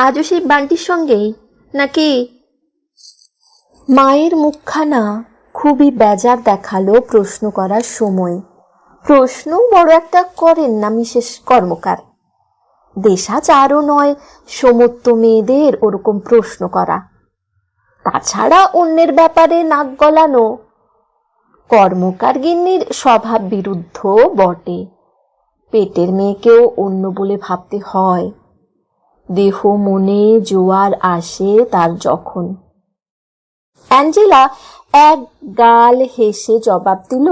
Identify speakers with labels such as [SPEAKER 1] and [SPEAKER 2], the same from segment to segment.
[SPEAKER 1] আজও সেই বান্টির সঙ্গেই? নাকি মায়ের মুখখানা খুবই বেজার দেখাল প্রশ্ন করার সময়। প্রশ্ন বড় একটা করেন না মিসেস কর্মকার। দেশাচারও নয় সমস্ত মেয়েদের ওরকম প্রশ্ন করা। তাছাড়া অন্যের ব্যাপারে নাক গলানো। কর্মকার গিন্নির স্বভাব বিরুদ্ধ বটে। পেটের মেয়েকেও অন্য বলে ভাবতে হয়। দেহ মনে জোয়ার আসে তার যখন। অ্যাঞ্জেলা এক গাল হেসে জবাব দিল,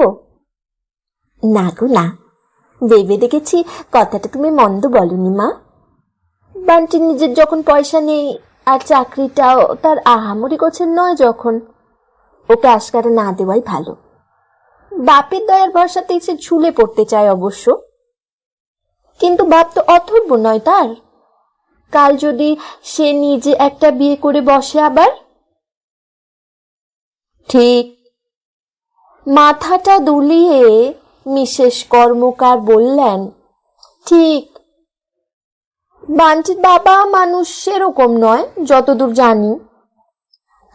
[SPEAKER 1] না গো, না। ভেবে দেখেছি কথাটা তুমি মন্দ বলনি মা। বান্টির নিজের যখন পয়সা নেই আর চাকরিটাও তার আহামরি গোছের নয় যখন, ওকে আশকারা না দেওয়াই ভালো। বাপের দয়ার ভরসাতে সে ঝুলে পড়তে চায় অবশ্য। কিন্তু বাপ তো অথর্ব নয় তার। কাল যদি সে নিজে একটা বিয়ে করে বসে আবার? ঠিক। মাথাটা দুলিয়ে মিসেস কর্মকার বললেন ঠিক। বান্টির বাবা মানুষ সেরকম নয় যতদূর জানি।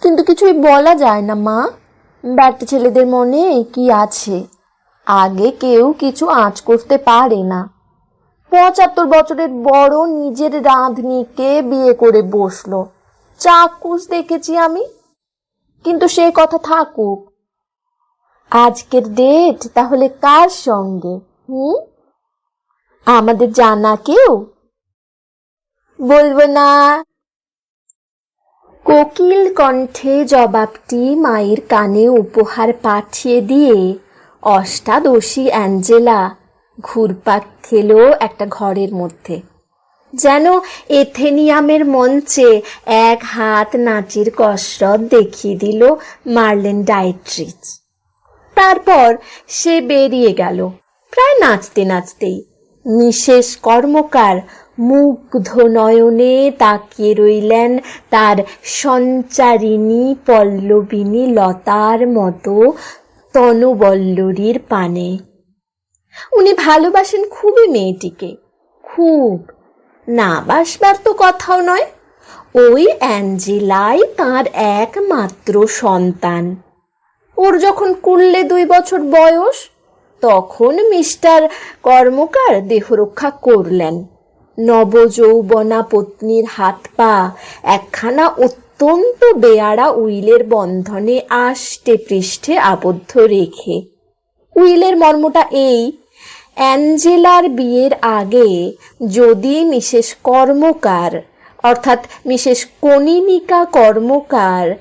[SPEAKER 1] কিন্তু কিছুই বলা যায় না মা। ব্যাটা ছেলেদের মনে কি আছে? আগে কেউ কিছু আঁচ করতে পারে না। পঁচাত্তর বছরের বড় নিজের রাঁধনিকে বিয়ে করে বসল। চাকুস দেখেছি আমি। কিন্তু সে কথা থাকুক। আজকের ডেট তাহলে কার সঙ্গে? হুম? আমাদের জানা কেউ? বলব না। কোকিল কণ্ঠে জবাবটি মায়ের কানে উপহার পাঠিয়ে দিয়ে অষ্টাদশী অ্যাঞ্জেলা ঘুরপাক খেল একটা ঘরের মধ্যে। যেন এথেনিয়ামের মঞ্চে এক হাত নাচের কসরত দেখিয়ে দিল মার্লেন ডায়েট্রিচ তারপর সে বেরিয়ে গেল, প্রায় নাচতে নাচতেই। মিসেস কর্মকার মুগ্ধ নয়নে তাকিয়ে রইলেন তার সঞ্চারিণী পল্লবিনী লতার মতো তনবল্লরীর পানে। উনি ভালোবাসেন খুবই মেয়েটিকে। খুব। না বাসবার তো কথাও নয়। ওই অ্যাঞ্জেলাই তার একমাত্র সন্তান। ওর যখন কুললে দুই বছর বয়স, তখন মিস্টার কর্মকার দেহরক্ষা করলেন। নবযৌবনা পত্নীর হাত পা একখানা অত্যন্ত বেয়ারা উইলের বন্ধনে আষ্টে পৃষ্ঠে আবদ্ধ রেখে। উইলের মর্মটা এই অ্যাঞ্জেলার বিয়ের আগে যদি মিসেস কর্মকার, অর্থাৎ মিসেস কনিনিকা কর্মকার,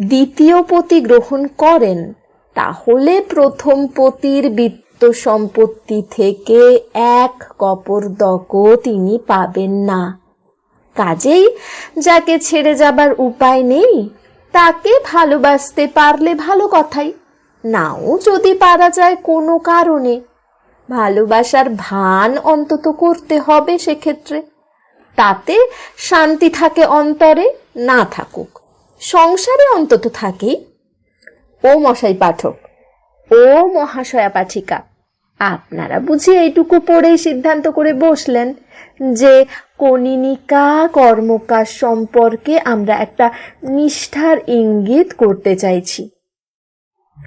[SPEAKER 1] দ্বিতীয় পতি গ্রহণ করেন, তাহলে প্রথম পতির বিত্ত সম্পত্তি থেকে এক কপর দক তিনি পাবেন না। কাজেই যাকে ছেড়ে যাবার উপায় নেই, তাকে ভালোবাসতে পারলে ভালো কথাই। নাও যদি পারা যায় কোনো কারণে। ভালোবাসার ভান অন্তত করতে হবে সেক্ষেত্রে। তাতে শান্তি থাকে অন্তরে, না থাকুক। সংসারে অন্তত থাকেই ও মশাই পাঠক, ও মহাশয়া পাঠিকা, আপনারা বুঝি এইটুকু পড়েই সিদ্ধান্ত করে বসলেন যে কনিনিকা কর্মকার সম্পর্কে আমরা একটা নিষ্ঠার ইঙ্গিত করতে চাইছি।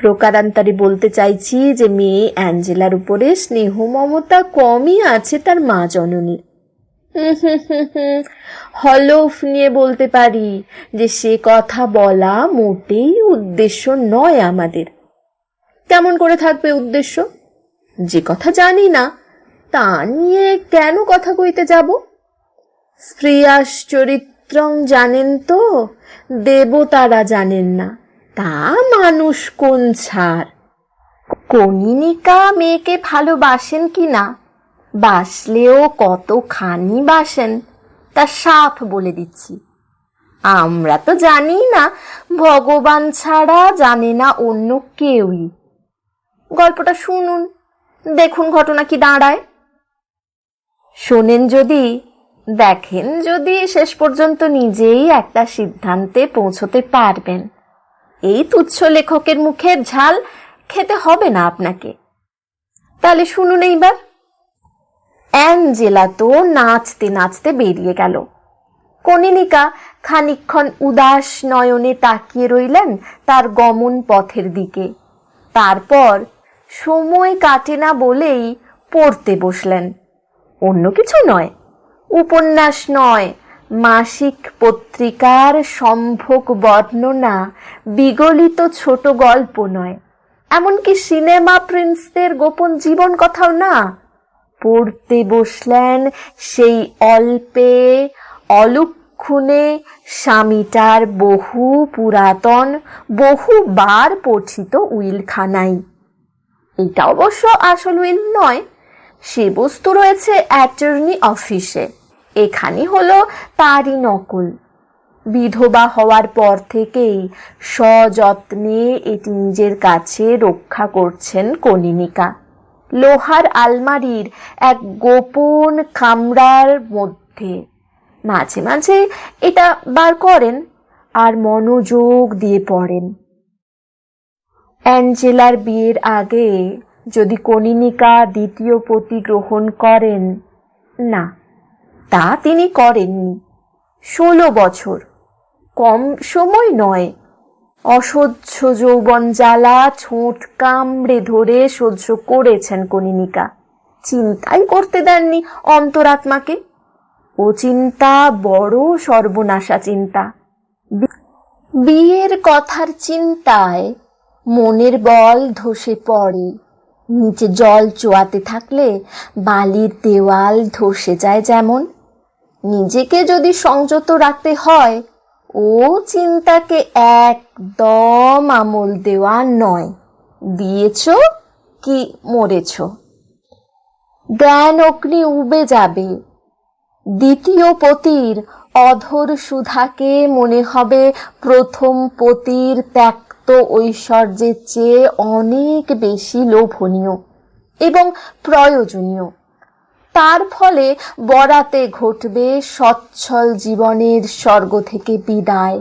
[SPEAKER 1] প্রকারান্তরে বলতে চাইছি যে মেয়ে অ্যাঞ্জেলার উপরে স্নেহ মমতা কমই আছে তার মা জননীর হলফ নিয়ে বলতে পারি যে সে কথা বলা মোটেই উদ্দেশ্য নয় আমাদের। কেমন করে থাকবে উদ্দেশ্য? যে কথা জানি না, তা নিয়ে কেন কথা কইতে যাব? স্ত্রীয়াস চরিত্রং জানেন তো, দেবতারা জানেন না। তা মানুষ কোন ছাড়? কনিনিকা মেয়েকে ভালোবাসেন কি না? বাসলেও কতখানি বাসেন, তা সাফ বলে দিচ্ছি। আমরা তো জানি না, ভগবান ছাড়া জানে না অন্য কেউই। গল্পটা শুনুন, দেখুন ঘটনা কি দাঁড়ায়। শোনেন যদি, দেখেন যদি শেষ পর্যন্ত নিজেই একটা সিদ্ধান্তে পৌঁছতে পারবেন। এই তুচ্ছ লেখকের মুখের ঝাল খেতে হবে না আপনাকে। তাহলে শুনুন এইবার। অ্যাঞ্জেলা তো নাচতে নাচতে বেরিয়ে গেল। কনিনিকা খানিকক্ষণ উদাস নয়নে তাকিয়ে রইলেন তার গমন পথের দিকে। তারপর সময় কাটে না বলেই পড়তে বসলেন। অন্য কিছু নয়, উপন্যাস নয় মাসিক পত্রিকার সম্ভোগ বর্ণনা বিগলিত ছোট গল্প নয়। এমনকি সিনেমা প্রিন্সদের গোপন জীবন কথাও না। পড়তে বসলেন সেই অল্পে, অলক্ষণে স্বামীটার বহু পুরাতন বহুবার পঠিত উইলখানাই এটা অবশ্য আসল উইল নয়, সে বস্তু রয়েছে অ্যাটর্নি অফিসে। এখানে হলো তারই নকল। বিধবা হওয়ার পর থেকেই সযত্নে এটি নিজের কাছে রক্ষা করছেন কনিনিকা লোহার আলমারির এক গোপন কামরার মধ্যে। মাঝে মাঝে এটা বার করেন আর মনোযোগ দিয়ে পড়েন। অ্যাঞ্জেলার বিয়ের আগে যদি কনিনিকা দ্বিতীয় পতি গ্রহণ করেন, না। তা তিনি করেননি। ষোলো বছর, কম সময় নয়। অসহ্য যৌবন জ্বালা, ছোট কামড়ে ধরে সহ্য করেছেন কনিনিকা চিন্তাই করতে দেননি অন্তরাত্মাকে। ও চিন্তা বড় সর্বনাশা চিন্তা। বিয়ের কথার চিন্তায় মনের বল ধসে পড়ে। নিচে জল চোয়াতে থাকলে বালির দেওয়াল ধসে যায় যেমন। নিজেকে যদি সংযত রাখতে হয়, ও চিন্তাকে একদম আমল দেওয়া নয়। দিয়েছ কি মরেছ? জ্ঞান অগ্নি উবে যাবে। দ্বিতীয় পতির অধর সুধাকে মনে হবে প্রথম পতির ত্যাক্ত ঐশ্বর্যের চেয়ে অনেক বেশি লোভনীয় এবং প্রয়োজনীয়। তার ফলে বরাতে ঘটবে সচ্ছল জীবনের স্বর্গ থেকে বিদায়।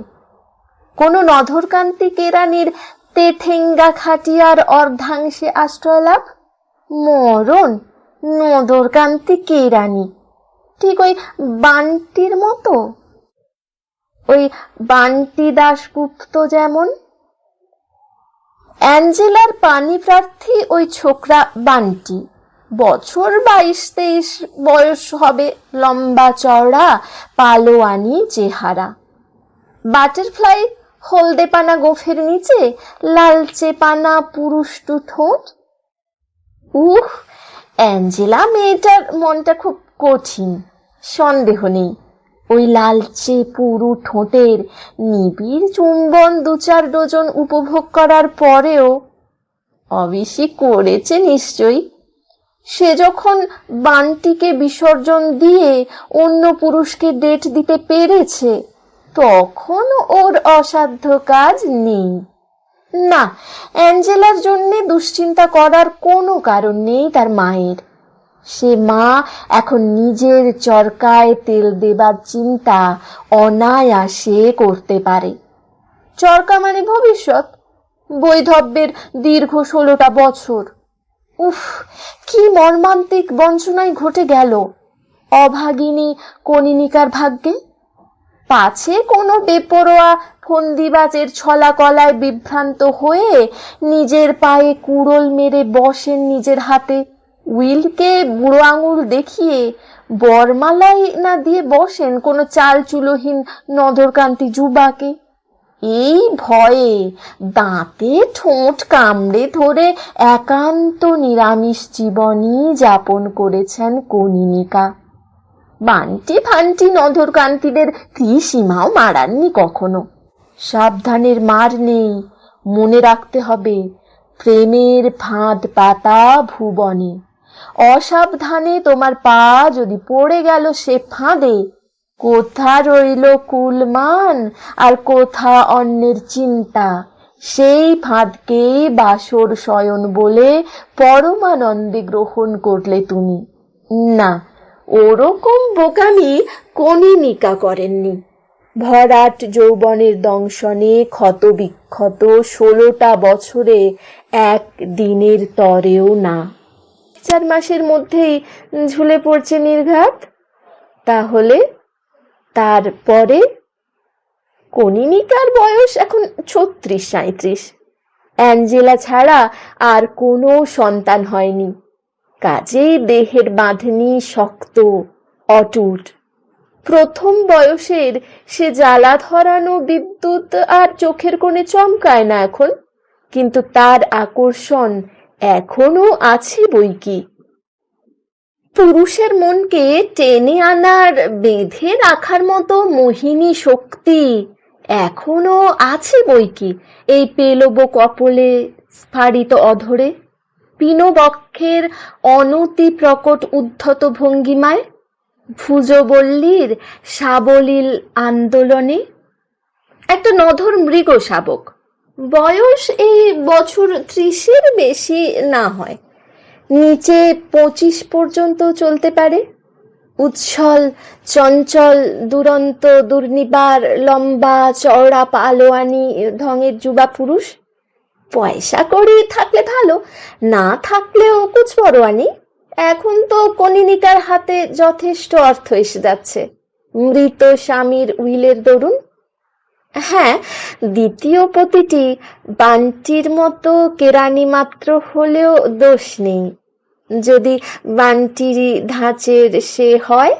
[SPEAKER 1] কোনো নধরকান্তি কেরানির তেঠেঙ্গা খাটিয়ার অর্ধাংশে আশ্রয় লাভ মরণ নদরকান্তি কেরানি ঠিক ওই বান্টির মতো? ওই বান্টি দাশগুপ্ত যেমন? অ্যাঞ্জেলার পানি প্রার্থী ওই ছোকরা বান্টি। বছর বাইশ তেইশ বয়স হবে লম্বা চওড়া পালোয়ানি চেহারা। বাটারফ্লাই হলদে পানা গোফের নিচে, লালচে পানা পুরুষ্টু ঠোঁট। উহ, অ্যাঞ্জেলা মেয়েটার মনটা খুব কঠিন, সন্দেহ নেই। ওই লালচে পুরু ঠোঁটের নিবিড় চুম্বন দু চার ডজন উপভোগ করার পরেও অবিসি করেছে নিশ্চয়ই। সে যখন বানটিকে বিসর্জন দিয়ে অন্য পুরুষকে ডেট দিতে পেরেছে, তখন ওর অসাধ্য কাজ নেই। না, অ্যাঞ্জেলার জন্য দুশ্চিন্তা করার কোনো কারণ নেই তার মায়ের। সে মা এখন নিজের চরকায় তেল দেবার চিন্তা অনায়াসে করতে পারে। চরকা মানে ভবিষ্যৎ। বৈধব্যের দীর্ঘ ষোলোটা বছর। উফ, কি মর্মান্তিক বঞ্চনাই ঘটে গেল। অভাগিনী কনিনিকার ভাগ্যে? পাছে কোনো বেপরোয়া ফন্দিবাজের ছলা কলায় বিভ্রান্ত হয়ে নিজের পায়ে কুড়োল মেরে বসেন নিজের হাতে। উইলকে বুড়ো আঙুল দেখিয়ে বরমালাই না দিয়ে বসেন কোনো চাল চুলোহীন নদরকান্তি যুবাকে। এই ভয়ে দাঁতে ঠোঁট কামড়ে ধরে একান্ত নিরামিষ জীবনই যাপন করেছেন কনিনিকা বান্টি ফান্টি নধরকান্তিদের ত্রিসীমাও মারাননি কখনো। সাবধানের মার নেই, মনে রাখতে হবে, প্রেমের ফাঁদ পাতা ভুবনে। অসাবধানে তোমার পা যদি পড়ে গেল সে ফাঁদে কোথা রইল কুলমান আর কোথা অন্যের চিন্তা? সেই ফাঁদকেই বাসর শয়ন বলে পরমানন্দে গ্রহণ করলে তুমি। না, ওরকম বোকামি কনিনিকা করেননি। ভরাট যৌবনের দংশনে ক্ষত বিক্ষত ষোলোটা বছরে এক দিনের তরেও না। চার মাসের মধ্যেই ঝুলে পড়ছে নির্ঘাত। তাহলে তারপরে কনিনিকার বয়স এখন ছত্রিশ সাঁত্রিশ অ্যাঞ্জেলা ছাড়া আর কোনো সন্তান হয়নি। কাজেই দেহের বাঁধনি শক্ত, অটুট। প্রথম বয়সের সে জ্বালা ধরানো বিদ্যুৎ আর চোখের কোণে চমকায় না এখন, কিন্তু তার আকর্ষণ এখনও আছে বই কি পুরুষের মনকে টেনে আনার, বেঁধে রাখার মতো মোহিনী শক্তি এখনও আছে বই কি? এই পেলব কপলে স্ফারিত অধরে, পিনবক্ষের অনতি প্রকট উদ্ধত ভঙ্গিমায়, ভুজবল্লীর সাবলীল আন্দোলনে। একটা নধর মৃগ শাবক বয়স এই বছর ত্রিশের বেশি না হয়। নিচে পঁচিশ পর্যন্ত চলতে পারে। উচ্ছল, চঞ্চল, দুরন্ত, দুর্নিবার, লম্বা, চওড়া, পালোয়ানি, ঢঙের যুবা পুরুষ। পয়সা করে থাকলে ভালো, না থাকলেও কুচ পরোয়ানি। এখন তো কনিনিকার হাতে যথেষ্ট অর্থ এসে যাচ্ছে। মৃত স্বামীর উইলের দরুন। হ্যাঁ দ্বিতীয় পতিটি বান্টির মতো কেরানি মাত্র হলেও দোষ নেই। যদি বান্টির ধাঁচের সে হয়,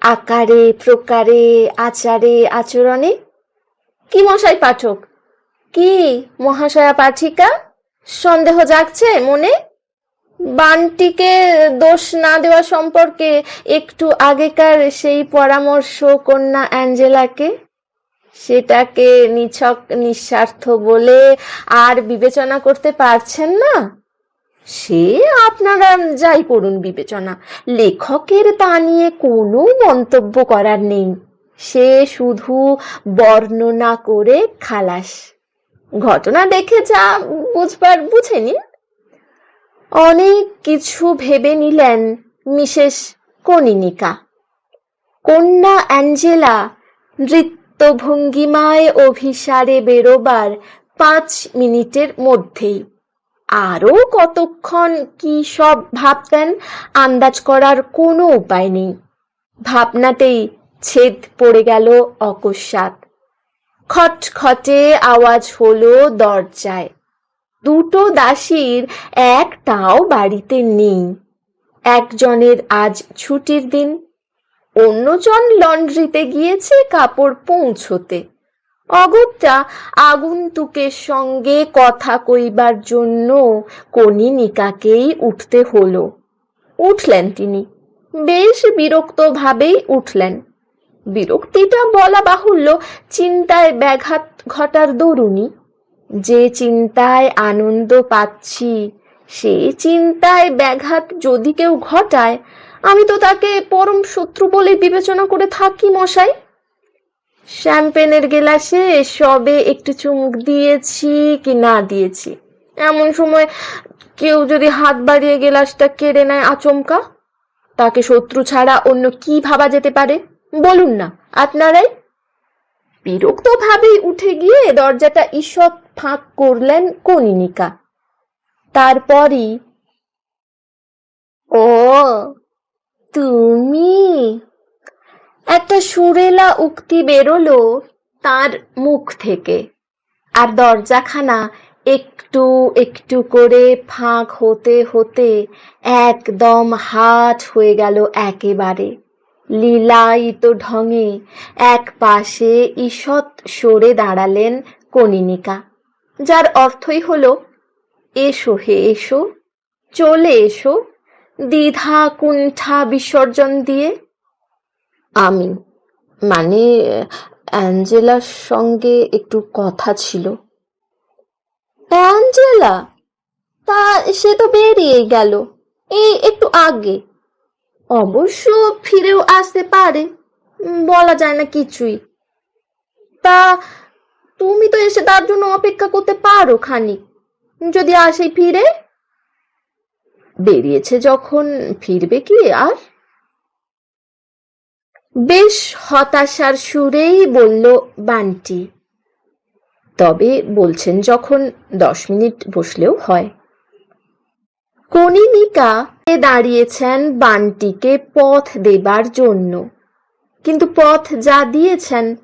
[SPEAKER 1] আকারে, প্রকারে, আচারে, আচরণে? কি মশাই পাঠক? কি মহাশয়া পাঠিকা? সন্দেহ জাগছে মনে? বানটিকে দোষ না দেওয়া সম্পর্কে একটু আগেকার সেই পরামর্শ কন্যা অ্যাঞ্জেলাকে? সেটাকে নিছক, নিঃস্বার্থ বলে আর বিবেচনা করতে পারছেন না? সে আপনারা যাই করুন বিবেচনা। লেখকের তা নিয়ে কোনো মন্তব্য করার নেই। সে শুধু বর্ণনা করে খালাস। ঘটনা দেখে যা বুঝবার, বুঝে নিন। অনেক কিছু ভেবে নিলেন মিসেস কনিনিকা। কন্যা অ্যাঞ্জেলা নৃত্যভঙ্গিমায় অভিসারে বেরোবার পাঁচ মিনিটের মধ্যেই। আরও কতক্ষণ কি সব ভাবতেন, আন্দাজ করার কোনো উপায় নেই। ভাবনাতেই ছেদ পড়ে গেল অকস্মাৎ। খটখটে আওয়াজ হলো দরজায়। দুটো দাসীর একটাও বাড়িতে নেই। একজনের আজ ছুটির দিন, অন্যজন লন্ড্রিতে গিয়েছে কাপড় পৌঁছতে। অগত্যা আগন্তুকের সঙ্গে কথা কইবার জন্য কনিনিকাকেই উঠতে হলো। উঠলেন তিনি। বেশ বিরক্ত ভাবেই উঠলেন। বিরক্তিটা বলা বাহুল্য, চিন্তায় ব্যাঘাত ঘটার দরুনি যে চিন্তায় আনন্দ পাচ্ছি সেই চিন্তায় ব্যাঘাত যদি কেউ ঘটায়, আমি তো তাকে পরম শত্রু বলে বিবেচনা করে থাকি, মশাই। শ্যাম্পেনের গেলাসে সবে একটু চুমুক দিয়েছি কি না দিয়েছি। এমন সময় কেউ যদি হাত বাড়িয়ে গেলাসটা কেড়ে নেয় আচমকা, তাকে শত্রু ছাড়া অন্য কি ভাবা যেতে পারে? বলুন না, আপনারাই। বিরক্ত ভাবেই উঠে গিয়ে দরজাটা ঈষৎ ফাঁক করলেন কনিনিকা তারপরই, ও, তুমি একটা সুরেলা উক্তি বেরোলো তার মুখ থেকে। আর দরজাখানা একটু একটু করে ফাঁক হতে হতে একদম হাট হয়ে গেল একেবারে। লীলায়িত ঢঙে এক পাশে ঈষৎ সরে দাঁড়ালেন কনিনিকা যার অর্থই হলো, এসো হে, এসো, চলে এসো। দ্বিধা কুণ্ঠা বিসর্জন দিয়ে আমি। মানে অ্যাঞ্জেলার সঙ্গে একটু কথা ছিল। অ্যাঞ্জেলা? তা, সে তো বেরিয়ে গেল। এই একটু আগে। অবশ্য ফিরেও আসতে পারে। বলা যায় না কিছুই। তা, তুমি তো এসে তার জন্য অপেক্ষা করতে পারো খানিক। যদি আসে ফিরে? বেরিয়েছে যখন, ফিরবে কি আর? বেশ হতাশার সুরেই বলল বান্টি। তবে বলছেন যখন দশ মিনিট বসলেও হয়। কনিনিকা দাঁড়িয়েছেন বান্টিকে পথ দেবার জন্য। কিন্তু পথ যা দিয়েছেন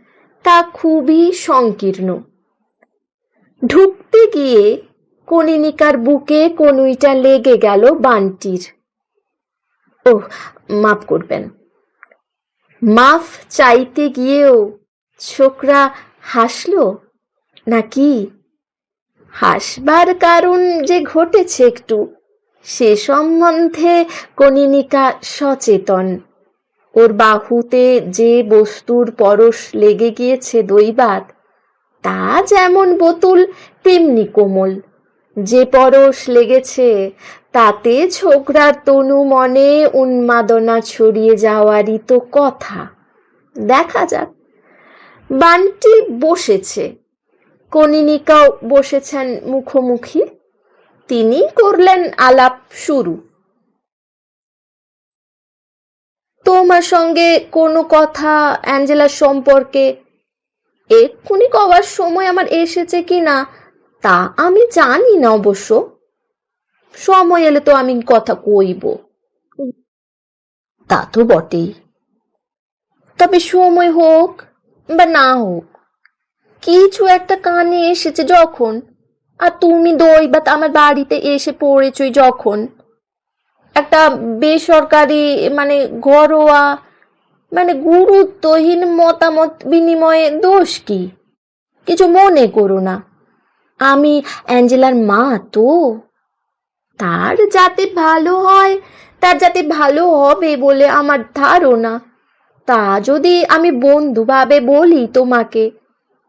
[SPEAKER 1] তা খুবই সংকীর্ণ। ঢুকতে গিয়ে কনিনিকার বুকে কনুইটা লেগে গেল বানটির। ওহ, মাফ করবেন। মাফ চাইতে গিয়েও ছোকরা হাসল? নাকি? হাসবার কারণ যে ঘটেছে একটু, সে সম্বন্ধে কনিনিকা সচেতন। ওর বাহুতে যে বস্তুর পরশ লেগে গিয়েছে দৈবাত তা যেমন বোতল, তেমনি কোমল। যে পরশ লেগেছে, তাতে ছোকরার তনু মনে উন্মাদনা ছড়িয়ে যাওয়ারই তো কথা। দেখা যাক। বানটি বসেছে। কনিনিকাও বসেছেন মুখোমুখি। তিনি করলেন আলাপ শুরু। তোমার সঙ্গে কোনো কথা অ্যাঞ্জেলার সম্পর্কে? এক্ষুনি কবার সময় আমার এসেছে কি না তা আমি জানি না অবশ্য। সময় এলে তো আমি কথা কইব। তা তো বটেই। তবে সময় হোক বা না হোক, কিছু একটা কানে এসেছে যখন, আর তুমি দই বা আমার বাড়িতে এসে পড়েছই যখন, একটা বেসরকারি মানে ঘরোয়া মানে গুরুত্বহীন মতামত বিনিময়ে দোষ কি? কিছু মনে করো না। আমি অ্যাঞ্জেলার মা তো। তার যাতে ভালো হয়, তার যাতে ভালো হবে বলে আমার ধারণা। তা যদি আমি বন্ধুভাবে বলি তোমাকে,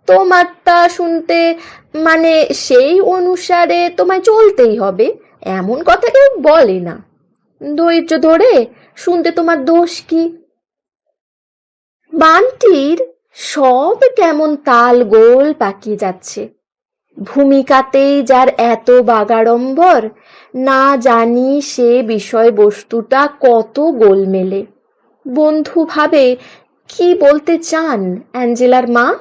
[SPEAKER 1] তোমারটা শুনতে মানে সেই অনুসারে তোমায় চলতেই হবে, এমন কথা কেউ বলে না। ধৈর্য ধরে শুনতে তোমার দোষ কি? বানটির সব কেমন তাল গোল পাকিয়ে যাচ্ছে। ভূমিকাতেই যার এত বাগাড়ম্বর, না জানি সে বিষয়বস্তুটা কত গোলমেলে। বন্ধু ভাবে, কি বলতে চান অ্যাঞ্জেলার মা?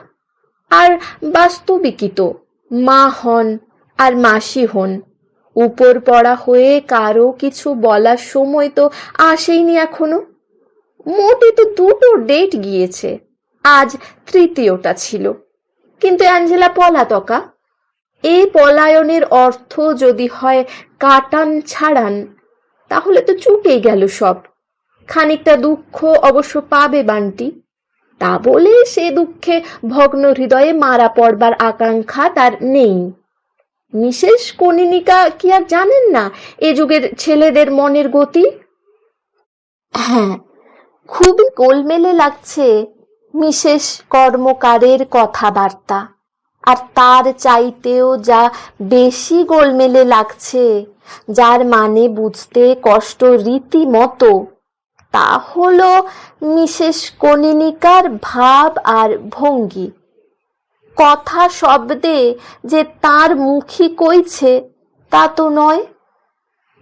[SPEAKER 1] আর বাস্তবিকই তো, মা হন আর মাসি হন। উপর পড়া হয়ে কারও কিছু বলার সময় তো আসেইনি এখনও। মোটে তো দুটো ডেট গিয়েছে, আজ তৃতীয়টা ছিল। কিন্তু অ্যাঞ্জেলা পলাতকা এই পলায়নের অর্থ যদি হয় কাটান ছাড়ান, তাহলে তো চুকেই গেল সব। খানিকটা দুঃখ অবশ্য পাবে বান্টি। তা বলে সে দুঃখে ভগ্ন হৃদয়ে মারা পড়বার আকাঙ্ক্ষা তার নেই। মিসেস কনিনিকা কি আর জানেন না এ যুগের ছেলেদের মনের গতি? হ্যাঁ খুবই গোলমেলে লাগছে মিসেস কর্মকারের কথাবার্তা। আর তার চাইতেও যা বেশি গোলমেলে লাগছে, যার মানে বুঝতে কষ্ট রীতিমতো, তা হলো মিসেস কনিনিকার ভাব আর ভঙ্গি। কথা শব্দে যে তার মুখী কইছে, তা তো নয়।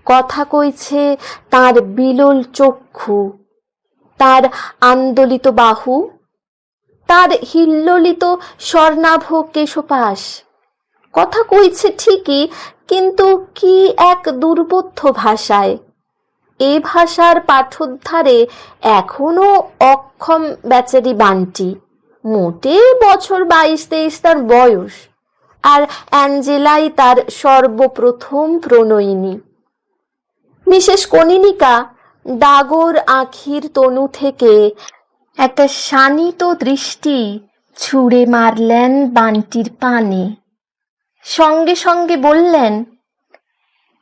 [SPEAKER 1] কথা কইছে তার বিলল চক্ষু, তার আন্দোলিত বাহু তার হিল্লোলিত স্বর্ণাভ কেশপাশ। কথা কইছে ঠিকই, কিন্তু কি এক দুর্বোধ্য ভাষায়? এ ভাষার পাঠোদ্ধারে এখনও অক্ষম বেচারি বান্টি। মোটে বছর বাইশ তেইশ তার বয়স, আর অ্যাঞ্জেলাই তার সর্বপ্রথম প্রণয়িনী। মিসেস কনিনিকা, ডাগর আখির তনু থেকে একটা শানিত দৃষ্টি ছুঁড়ে মারলেন বানটির পানে। সঙ্গে সঙ্গে বললেন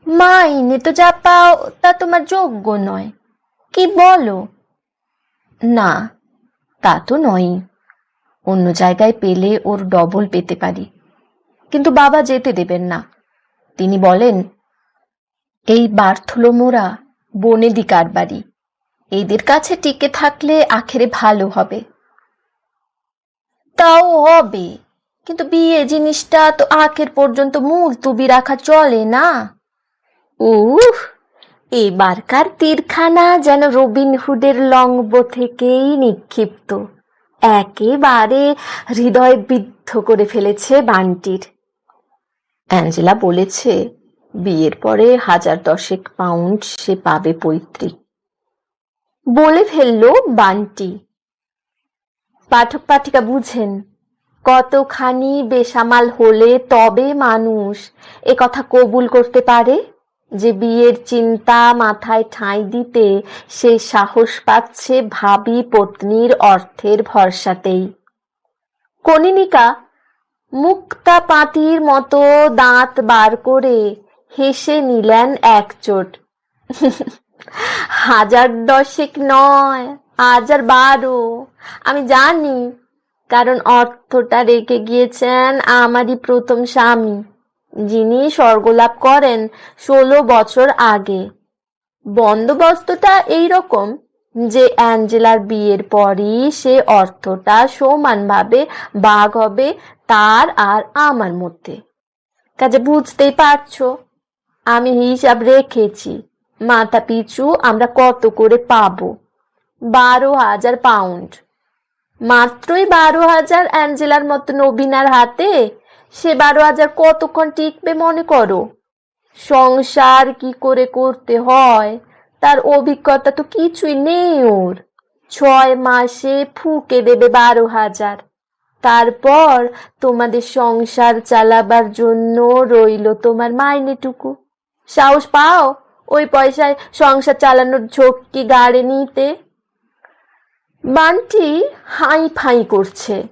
[SPEAKER 1] মাইনে তো যা পাও তা তোমার যোগ্য নয়। কি বলো? না, তা তো নয় অন্য জায়গায় পেলে ওর ডবল পেতে পারি। কিন্তু বাবা যেতে দেবেন না। তিনি বলেন, এই বার্থলোমোরা বনেদি কারবারি এদের কাছে টিকে থাকলে আখেরে ভালো হবে। তাও হবে, কিন্তু বিয়ে জিনিসটা তো আখের পর্যন্ত মুলতুবি রাখা চলে না। উফ, এবারকার তীরখানা যেন রবিনহুডের লংব থেকেই নিক্ষিপ্ত। একেবারে হৃদয় বিদ্ধ করে ফেলেছে বানটির। অ্যাঞ্জেলা বলেছে, বিয়ের পরে হাজার দশেক পাউন্ড সে পাবে পৈতৃক। বলে ফেলল বান্টি। পাঠক পাঠিকা বুঝেন, কতখানি বেসামাল হলে তবে মানুষ এ কথা কবুল করতে পারে? যে বিয়ের চিন্তা মাথায় ঠাঁই দিতে সে সাহস পাচ্ছে ভাবি পত্নীর অর্থের ভরসাতেই। কনিনিকা মুক্তা পাতির মতো দাঁত বার করে হেসে নিলেন একচোট। হাজার দশেক নয়, হাজার বারো। আমি জানি, কারণ অর্থটা রেখে গিয়েছেন আমারই প্রথম স্বামী, যিনি স্বর্গলাভ করেন ষোলো বছর আগে। বন্দোবস্তটা এইরকম যে অ্যাঞ্জেলার বিয়ের পরই সে অর্থটা সমানভাবে ভাগ হবে তার আর আমার মধ্যে। কাজে বুঝতেই পারছ, আমি হিসাব রেখেছি। মাথা পিছু আমরা কত করে পাব? বারো হাজার পাউন্ড। মাত্রই বারো হাজার অ্যাঞ্জেলার মতো নবীনার হাতে সে বারো হাজার কতক্ষণ টিকবে মনে করো? সংসার কি করে করতে হয়? তার অভিজ্ঞতা তো কিছুই নেই ওর। ছয় মাসে ফুকে দেবে বারো হাজার। তারপর তোমাদের সংসার চালাবার জন্য রইল তোমার মাইনেটুকু। সাহস পাও? পয়সায় সংসার চালানোর ঝক্কি গাড়ে নিতে। বান্টি হাই ফাই করছে।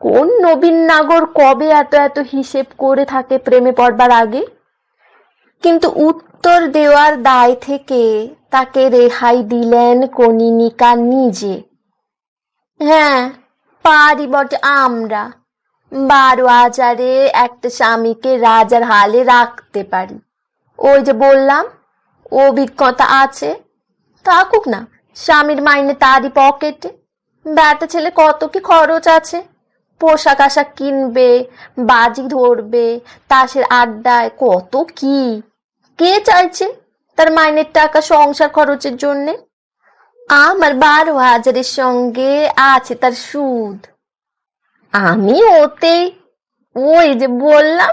[SPEAKER 1] কোন নবীন নাগর কবে এত এত হিসেব করে থাকে প্রেমে পড়বার আগে? কিন্তু উত্তর দেওয়ার দায় থেকে তাকে রেহাই দিলেন কনিনিকা নিজে। হ্যাঁ পারি বটে আমরা। বারো হাজারে একটা স্বামীকে রাজার হালে রাখতে পারি। ওই যে বললাম অভিজ্ঞতা আছে? থাকুক না, স্বামীর মাইনে তারই পকেটে। বেটা ছেলে কত কি খরচ আছে? পোশাক আশাক কিনবে, বাজি ধরবে, তাসের আড্ডায় কত কি? কে চাইছে তার মাইনের টাকা সংসার খরচের জন্যে? আমার বারো হাজারের সঙ্গে আছে তার সুদ। আমি ওতে ওই যে বললাম,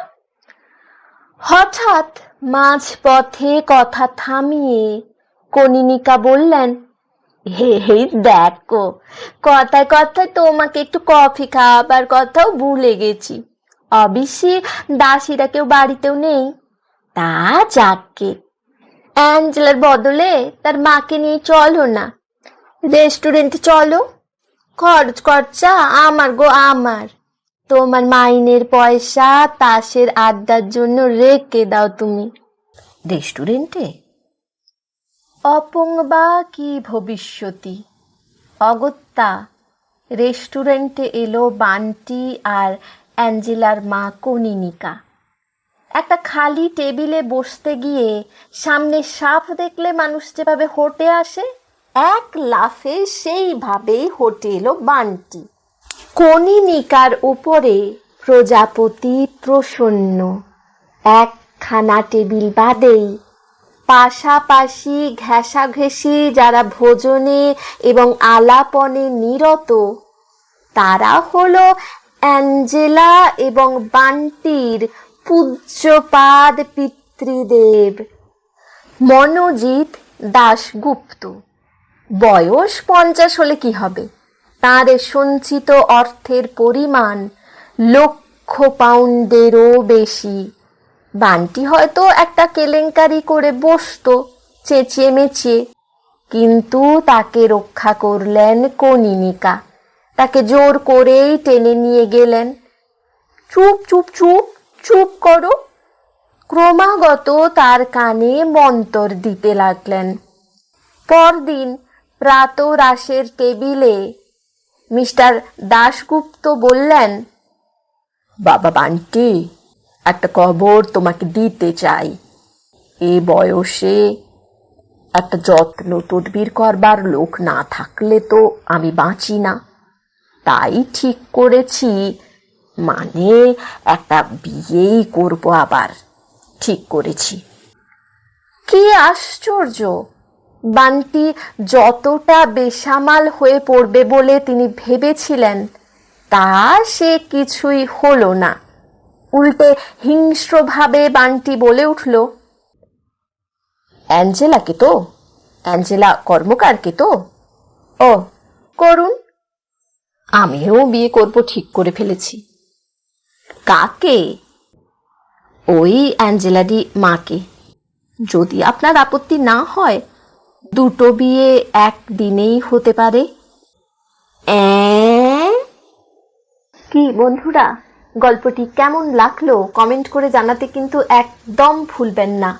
[SPEAKER 1] হঠাৎ মাঝ পথে কথা থামিয়ে কনিনিকা বললেন, হে হে, দেখো, কথায় কথায় তোমাকে একটু কফি খাওয়াবার কথাও ভুলে গেছি। অবশ্যই দাসীরা কেউ বাড়িতেও নেই। তা যাকে। অ্যাঞ্জেলার বদলে তার মাকে নিয়ে চলো না। রেস্টুরেন্টে চলো। খরচ খরচা আমার গো আমার। তোমার মাইনের পয়সা তাসের আড্ডার জন্য রেখে দাও তুমি। রেস্টুরেন্টে? অপংবা কি ভবিষ্যতি? অগত্যা রেস্টুরেন্টে এলো বান্টি আর অ্যাঞ্জেলার মা কনিনিকা। একটা খালি টেবিলে বসতে গিয়ে সামনে সাপ দেখলে মানুষ যেভাবে হোটে আসে এক লাফে সেইভাবেই হোটে এলো বান্টি। কনিনিকার উপরে প্রজাপতি প্রসন্ন। একখানা টেবিল বাদেই পাশাপাশি ঘেঁষাঘেঁষি যারা ভোজনে এবং আলাপনে নিরত, তারা হলো অ্যাঞ্জেলা এবং বান্টির পূজ্যপাদ পিতৃদেব। মনোজিৎ দাশগুপ্ত। বয়স পঞ্চাশ হলে কি হবে? তার সঞ্চিত অর্থের পরিমাণ লক্ষ পাউন্ডেরও বেশি। বানটি হয়তো একটা কেলেঙ্কারি করে বসতো, চেঁচিয়ে মেচিয়ে। কিন্তু তাকে রক্ষা করলেন কনিনিকা। তাকে জোর করেই টেনে নিয়ে গেলেন। চুপ চুপ চুপ চুপ করো। ক্রমাগত তার কানে মন্তর দিতে লাগলেন। পরদিন প্রাত রাসের টেবিলে মিস্টার দাশগুপ্ত বললেন, বাবা বান্টি, একটা খবর তোমাকে দিতে চাই। এ বয়সে একটা যত্ন তদবির করবার লোক না থাকলে তো আমি বাঁচি না। তাই ঠিক করেছি মানে একটা বিয়েই করব আবার। ঠিক করেছি। কি আশ্চর্য! বান্টি যতটা বেসামাল হয়ে পড়বে বলে তিনি ভেবেছিলেন, তা সে কিছুই হলো না। উল্টে হিংস্রভাবে বান্টি বলে উঠল অ্যাঞ্জেলাকে তো? অ্যাঞ্জেলা কর্মকারকে তো? ও, করুন। আমিও বিয়ে করব ঠিক করে ফেলেছি। কাকে? ওই অ্যাঞ্জেলারি মাকে। যদি আপনার আপত্তি না হয় দুটো বিয়ে একদিনেই হতে পারে? কি বন্ধুরা, গল্পটি কেমন লাগল কমেন্ট করে জানাতে কিন্তু একদম ভুলবেন না।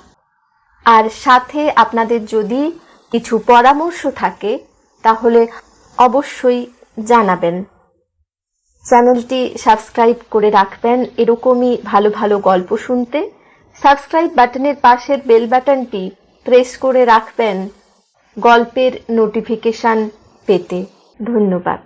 [SPEAKER 1] আর সাথে আপনাদের যদি কিছু পরামর্শ থাকে, তাহলে অবশ্যই জানাবেন। চ্যানেলটি সাবস্ক্রাইব করে রাখবেন এরকমই ভালো ভালো গল্প শুনতে। সাবস্ক্রাইব বাটনের পাশের বেল বাটনটি প্রেস করে রাখবেন। গল্পের নোটিফিকেশান পেতে। ধন্যবাদ।